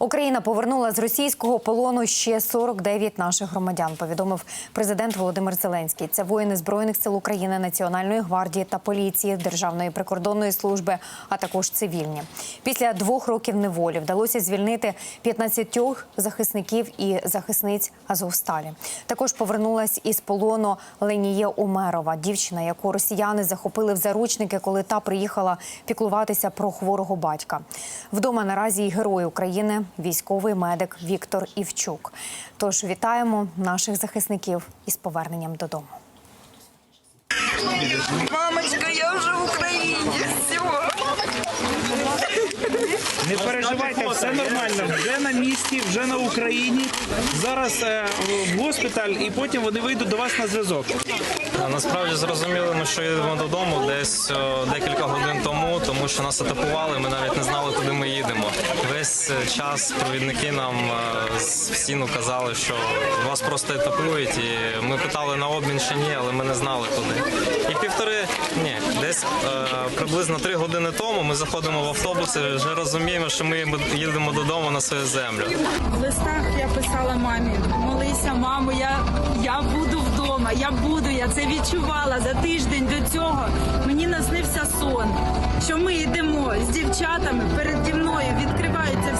Україна повернула з російського полону ще 49 наших громадян. Повідомив президент Володимир Зеленський. Це воїни збройних сил України, Національної гвардії та поліції, Державної прикордонної служби, а також цивільні. Після двох років неволі вдалося звільнити 15 захисників і захисниць Азовсталі. Також повернулась із полону Ленія Умерова, дівчина, яку росіяни захопили в заручники, коли та приїхала піклуватися про хворого батька. Вдома наразі і герой України, військовий медик Віктор Івчук. Тож вітаємо наших захисників із поверненням додому. Мамочка, я вже в Україні. Не переживайте, все нормально. Вже на місці, вже на Україні. Зараз е, в госпіталь, і потім вони вийдуть до вас на зв'язок. Насправді зрозуміли, ми що їдемо додому десь о, декілька годин тому, тому що нас атакували. Ми навіть не Весь час провідники нам е, з стіну казали, що вас просто етапують. І ми питали на обмін чи ні, але ми не знали куди. І півтори ні, десь е, приблизно три години тому ми заходимо в автобус і вже розуміємо, що ми їдемо додому на свою землю. В листах я писала мамі: молися, мамо, я, я буду вдома, я буду, я це відчувала за тиждень до цього. Мені наснився сон, що ми йдемо з дівчатами переді мною, відкриваються